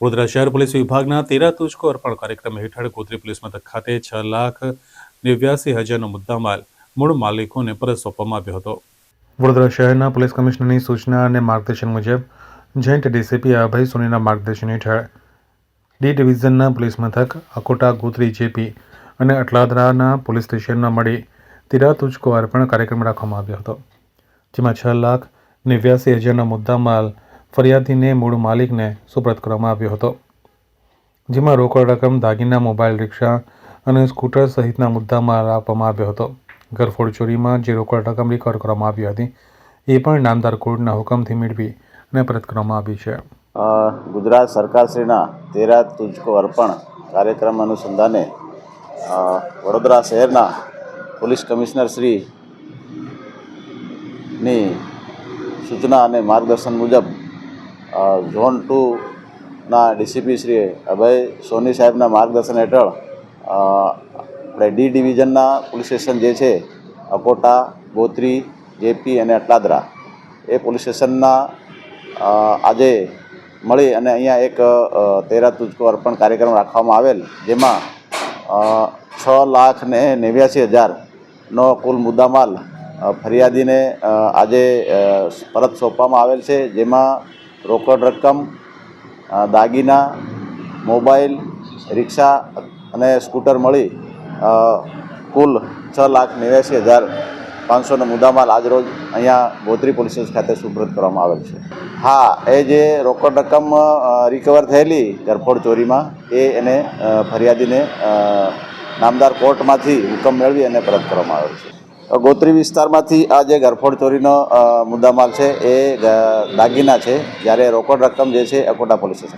વડોદરા શહેર પોલીસ વિભાગના તેરા તુજકો અર્પણ કાર્યક્રમ હેઠળ ગોત્રી પોલીસ મથક ખાતે છ લાખ નેવ્યાસી હજારનો મુદ્દામાલ મૂળ માલિકોને પરત સોંપવામાં આવ્યો હતો. વડોદરા શહેરના પોલીસ કમિશનરની સૂચના અને માર્ગદર્શન મુજબ જોઈન્ટ ડીસીપી અભય સોનીના માર્ગદર્શન હેઠળ ડી ડિવિઝનના પોલીસ મથક, અકોટા ગોત્રી જેપી અને અટલાદરાના પોલીસ સ્ટેશનમાં મળી તેરા તુજકો અર્પણ કાર્યક્રમ રાખવામાં આવ્યો હતો, જેમાં છ લાખ નેવ્યાસી હજારનો મુદ્દામાલ ફરિયાદીને મૂળ માલિકને સુપ્રત કરવામાં આવ્યો હતો, જેમાં રોકડ રકમ, દાગીના, મોબાઈલ રિક્ષા અને સ્કૂટર સહિતના મુદ્દામાં આપવામાં આવ્યો હતો. ઘરફોડ ચોરીમાં જે રોકડ રકમ રિકવર કરવામાં આવી હતી, એ પણ નામદાર કોર્ટના હુકમથી મેળવી અને પરત કરવામાં આવી છે. ગુજરાત સરકારશ્રીના તેરા તુજકો અર્પણ કાર્યક્રમ અનુસંધાને વડોદરા શહેરના પોલીસ કમિશનર શ્રી ની સૂચના અને માર્ગદર્શન મુજબ ઝોન ટુના ડીસીપી શ્રી અભય સોની સાહેબના માર્ગદર્શન હેઠળ આપણે ડી ડિવિઝનના પોલીસ સ્ટેશન જે છે, અકોટા, ગોત્રી, જેપી અને અટલાદરા, એ પોલીસ સ્ટેશનના આજે મળી અને અહીંયા એક તેરા તુજકો અર્પણ કાર્યક્રમ રાખવામાં આવેલ, જેમાં છ લાખ ને નેવ્યાસી હજારનો કુલ મુદ્દામાલ ફરિયાદીને આજે પરત સોંપવામાં આવેલ છે, જેમાં રોકડ રકમ દાગીના, મોબાઈલ, રિક્ષા અને સ્કૂટર મળી કુલ છ લાખ નેવ્યાસી હજાર પાંચસોનો મુદ્દામાલ આજરોજ અહીંયા ગોત્રી પોલીસ ખાતે સુપ્રત કરવામાં આવેલ છે. હા, એ જે રોકડ રકમ રિકવર થયેલી ઘરફોડ ચોરીમાં, એ એને ફરિયાદીને નામદાર કોર્ટમાંથી હુકમ મેળવી અને પરત કરવામાં આવેલ છે. ગોત્રી વિસ્તારમાંથી આ જે ગરફોડ ચોરીનો મુદ્દામાલ છે, એ દાગીના છે, જ્યારે રોકડ રકમ જે છે અકોટા પોલીસ સ્ટેશન